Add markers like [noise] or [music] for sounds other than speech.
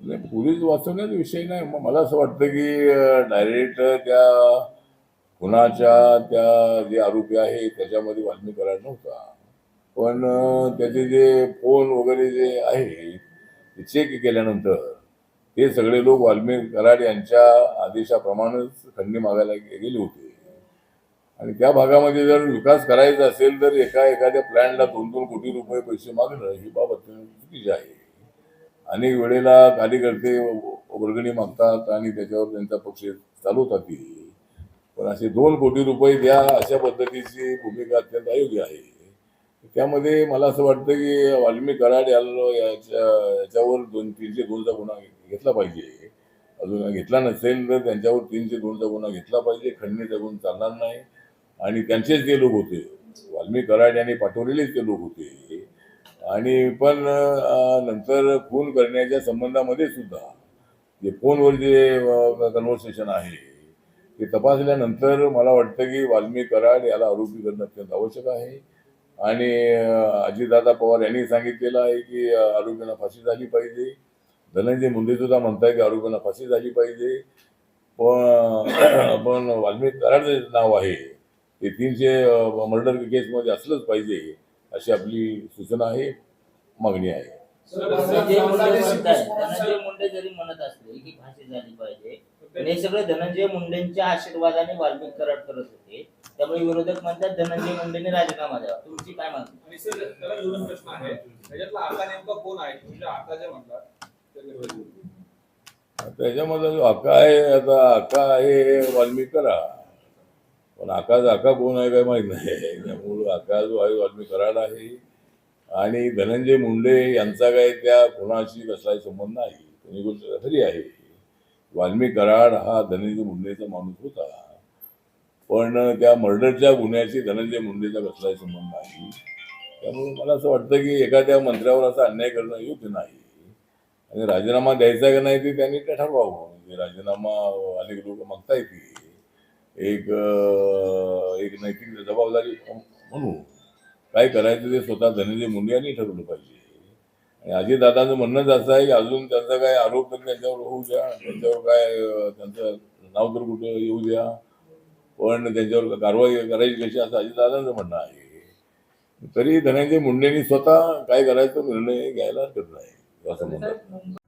नाही पोलीस वाचवण्याचा विषय नाही. मग मला असं वाटतं की डायरेक्ट त्या खुनाच्या त्या जे आरोपी आहे त्याच्यामध्ये वाल्मी करायला नव्हता. पण त्याचे जे फोन वगैरे जे आहे ते चेक केल्यानंतर हे सगळे लोक वाल्मी कराड यांच्या आदेशाप्रमाणेच खंडणी मागायला गेले होते. आणि त्या भागामध्ये जर विकास करायचा असेल तर एका एखाद्या प्लॅनला दोन दोन कोटी रुपये पैसे मागणं ही बाब अत्यंत चुकीची आहे. अनेक वेळेला कार्यकर्ते वर्गणी मागतात आणि त्याच्यावर त्यांचा पक्ष चालवतात ती. पण असे दोन कोटी रुपये द्या अशा पद्धतीची भूमिका अत्यंत अयोग्य आहे. त्यामध्ये मला असं वाटतं की वाल्मी कराड याला याच्या याच्यावर दोन तीनशे दोनचा गुन्हा घेतला पाहिजे. अजून घेतला नसेल तर त्यांच्यावर तीनशे दोनचा गुन्हा घेतला पाहिजे. खंडणीचा गुण चालणार नाही. आणि त्यांचेच ते लोक होते वाल्मी कराड यांनी पाठवलेलेच ते लोक होते. आणि पण नंतर खून करण्याच्या संबंधामध्ये सुद्धा जे फोनवर जे कन्व्हर्सेशन आहे ते तपासल्यानंतर मला वाटतं की वाल्मी कराड याला आरोपी करणं अत्यंत आवश्यक आहे. आणि अजितदादा पवार यांनी सांगितलेलं आहे की आरोपींना फाशी झाली पाहिजे. धनंजय मुंडे सुद्धा म्हणताय की आरोपींना फाशी झाली पाहिजे. पण [coughs] पण वाल्मी कराडचं जे नाव आहे ते तीनशे मर्डर केसमध्ये असलंच पाहिजे. अशी आपली सूचना आहे मागणी आहे. धनंजय मुंडे जरी म्हणत असले की फाशी झाली पाहिजे पण हे सगळे धनंजय मुंडेंच्या आशीर्वादाने वाल्मिक कराड करत होते. त्यामुळे विरोधक म्हणतात धनंजय मुंडेने राजीनामा द्यावा. तुमची काय मागणी? आणि सर त्याला दोन प्रश्न आहे. त्याच्यातला आका नेमका कोण आहे? म्हणजे आका जे म्हणतात. ते- त्याच्यामध्ये जो आका आहे आता आका आहे वाल्मिक कराड पण आकाश आका कोण आहे काय माहीत नाही. त्यामुळं आकाश जो आहे वाल्मिक कराड आहे. आणि धनंजय मुंडे यांचा काय त्या कोणाशी कसलाही संबंध नाही. कोणी गोष्ट खरी आहे. वाल्मी कराड हा धनंजय मुंडेचा माणूस होता. पण त्या मर्डरच्या गुन्ह्याशी धनंजय मुंडेचा कसलाही संबंध नाही. त्यामुळे मला असं वाटतं की एखाद्या मंत्र्यावर असा अन्याय करणं योग्य नाही. आणि राजीनामा द्यायचा का नाही ते त्यांनी ते ठरवावं. म्हणजे राजीनामा अनेक लोक मागता येते एक एक नैतिक जबाबदारी म्हणून काय करायचं ते स्वतः धनंजय मुंडे यांनी ठरवलं पाहिजे. आणि अजितदादांचं म्हणणंच असं आहे की अजून त्यांचा काय आरोप तर त्यांच्यावर होऊ द्या त्यांच्यावर काय त्यांचं नाव तर कुठं येऊ द्या पण त्यांच्यावर कारवाई करायची कशी असं अजितदादांचं म्हणणं आहे. तरी धनंजय मुंडेंनी स्वतः काय करायचं निर्णय घ्यायला हरकत नाही असं म्हणतात